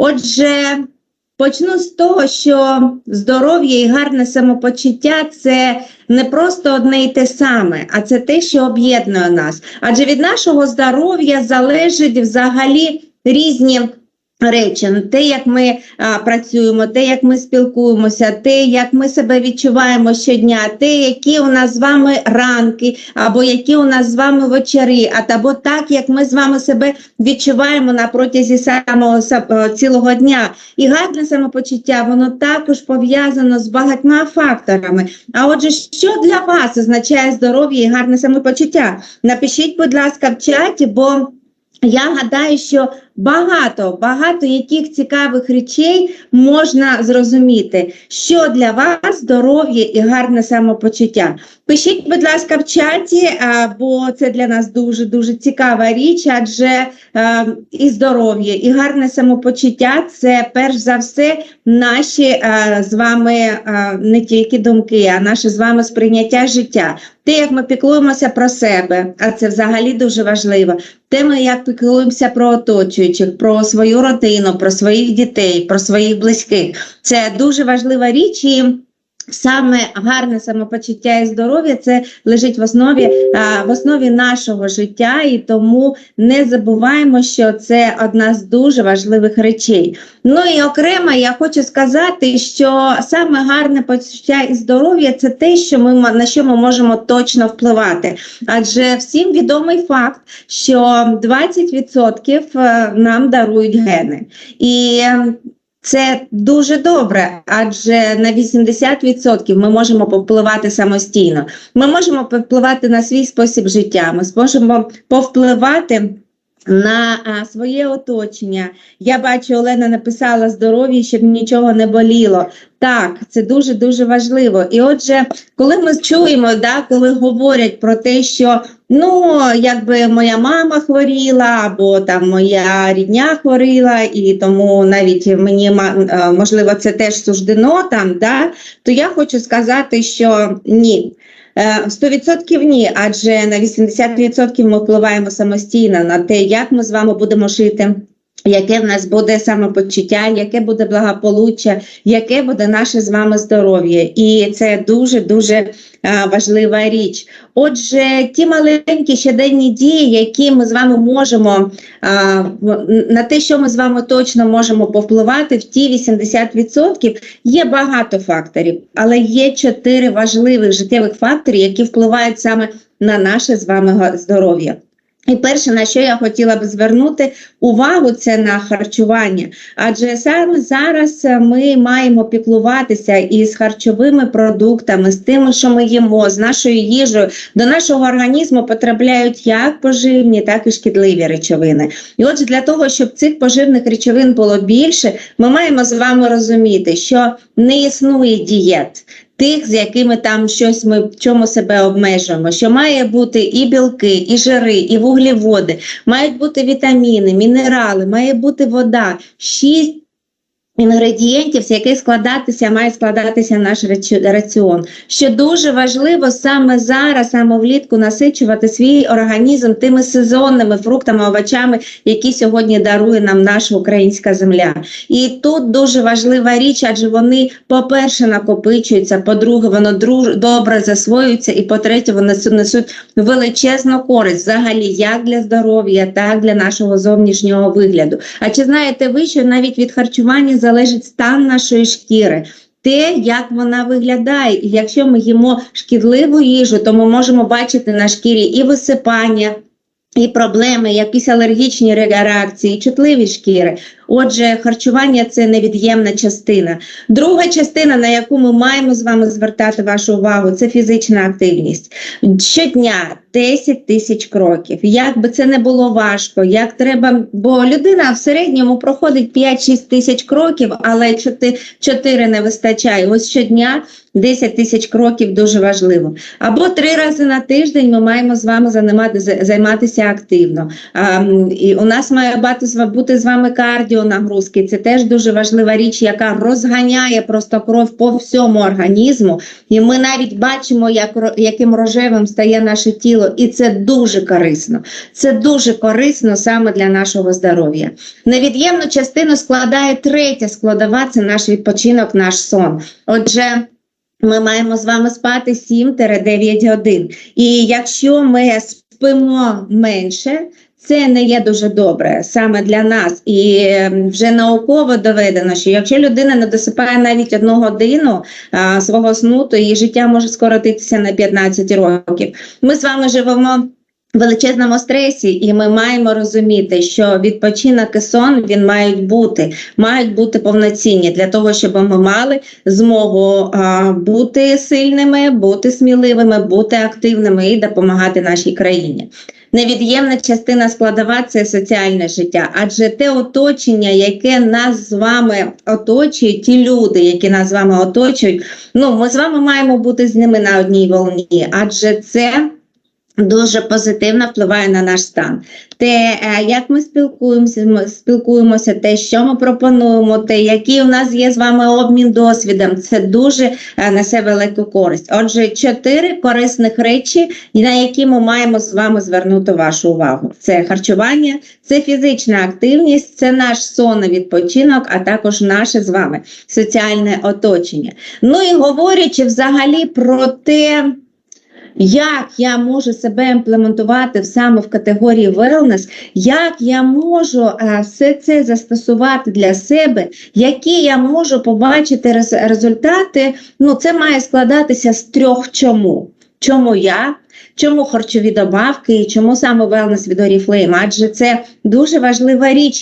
Отже, почну з того, що здоров'я і гарне самопочуття це не просто одне і те саме, а це те, що об'єднує нас. Адже від нашого здоров'я залежить взагалі різні. Речі, Ну, те, як ми а, працюємо, те, як ми спілкуємося, те, як ми себе відчуваємо щодня, те, які у нас з вами ранки, або які у нас з вами вечори, а або так, як ми з вами себе відчуваємо на протязі самого е, цілого дня. І гарне самопочуття, воно також пов'язано з багатьма факторами. А отже, що для вас означає здоров'я і гарне самопочуття? Напишіть, будь ласка, в чаті, бо я гадаю, що багато, багато яких цікавих речей можна зрозуміти, що для вас здоров'я і гарне самопочуття. Пишіть, будь ласка, в чаті, бо це для нас дуже дуже цікава річ, адже і здоров'я, і гарне самопочуття це перш за все наші з вами не тільки думки, а наше з вами сприйняття життя. Те, як ми піклуємося про себе, а це взагалі дуже важливо. Те, ми як піклуємося про оточуючих, про свою родину, про своїх дітей, про своїх близьких. Це дуже важлива річ. І Саме гарне самопочуття і здоров'я це лежить в основі, в основі нашого життя, і тому не забуваємо, що це одна з дуже важливих речей. Ну і окремо я хочу сказати, що саме гарне почуття і здоров'я це те, що ми на що ми можемо точно впливати. Адже всім відомий факт, що 20% е, нам дарують гени. І е, це дуже добре, адже на 80% ми можемо повпливати самостійно. Ми можемо повпливати на свій спосіб життя, ми зможемо повпливати на а, своє оточення. Я бачу, Олена написала здоров'я, щоб нічого не боліло. Так, це дуже дуже важливо. І отже, коли ми чуємо, да, коли говорять про те, що ну, якби моя мама хворіла, або там моя рідня хворіла, і тому навіть мені е, можливо це теж суждено там, да, то я хочу сказати, що ні. Е, 100% ні, адже на 80% ми впливаємо самостійно на те, як ми з вами будемо жити. Яке в нас буде самопочуття, яке буде благополуччя, яке буде наше з вами здоров'я, і це дуже дуже важлива річ. Отже, ті маленькі щоденні дії, які ми з вами можемо на те, що ми з вами точно можемо повпливати, в ті 80%, є багато факторів, але є чотири важливих життєвих фактори, які впливають саме на наше з вами здоров'я. І перше, на що я хотіла би звернути увагу, це на харчування. Адже саме зараз е, ми маємо піклуватися із харчовими продуктами, з тим, що ми їмо, з нашою їжею. До нашого організму потрапляють як поживні, так і шкідливі речовини. І отже, для того, щоб цих поживних речовин було більше, ми маємо з вами розуміти, що не існує дієт тих, з якими там щось ми в чому себе обмежуємо, що має бути і білки, і жири, і вуглеводи, мають бути вітаміни, мінерали, має бути вода. Шість інгредієнтів, з яких складатися має складатися наш раціон. Що дуже важливо саме зараз, саме влітку, насичувати свій організм тими сезонними фруктами, овочами, які сьогодні дарує нам наша українська земля. І тут дуже важлива річ, адже вони, по-перше, накопичуються, по-друге, воно добре засвоюється, і по-третє, вони несуть- величезну користь взагалі як для здоров'я, так для нашого зовнішнього вигляду. А чи знаєте ви, що навіть від харчування залежить стан нашої шкіри? Те, як вона виглядає, і якщо ми їмо шкідливу їжу, то ми можемо бачити на шкірі і висипання, і проблеми, якісь алергічні реакції, реакції, чутливі шкіри. Отже, харчування це невід'ємна частина. Друга частина, на яку ми маємо з вами звертати вашу увагу, це фізична активність. Щодня 10 тисяч кроків. Як би це не було важко, як треба, бо людина в середньому проходить 5-6 тисяч кроків, але 4 не вистачає. Ось щодня 10 тисяч кроків дуже важливо. Або три рази на тиждень ми маємо з вами займатися активно. А, і у нас має бути бути з вами кардіо, кардіонагрузки. Це теж дуже важлива річ, яка розганяє просто кров по всьому організму. І ми навіть бачимо, як, яким рожевим стає наше тіло, і це дуже корисно. Це дуже корисно саме для нашого здоров'я. Невід'ємну частину складає третя складова це наш відпочинок, наш сон. Отже. Ми маємо з вами спати 7-9 годин. І якщо ми спимо менше, це не є дуже добре саме для нас. І ем, вже науково доведено, що якщо людина не досипає навіть одну годину а, свого сну, то її життя може скоротитися на 15 років. Ми з вами живемо. Величезному стресі, і ми маємо розуміти, що відпочинок і сон він мають бути, мають бути повноцінні для того, щоб ми мали змогу а, бути сильними, бути сміливими, бути активними і допомагати нашій країні. Невід'ємна частина складова це соціальне життя, адже те оточення, яке нас з вами оточує, ті люди, які нас з вами оточують, ну ми з вами маємо бути з ними на одній волні, адже це. Дуже позитивно впливає на наш стан. Те, е, як ми спілкуємося, ми спілкуємося, те, що ми пропонуємо, те, який у нас є з вами обмін досвідом, це дуже е, несе велику користь. Отже, чотири корисних речі, на які ми маємо з вами звернути вашу увагу: це харчування, це фізична активність, це наш сон і відпочинок, а також наше з вами соціальне оточення. Ну і говорячи взагалі про те. Як я можу себе імплементувати саме в категорії wellness, як я можу е, все це застосувати для себе, які я можу побачити результати, ну це має складатися з трьох чому. Чому я, чому харчові добавки? І чому саме wellness від Oriflame? Адже це дуже важлива річ,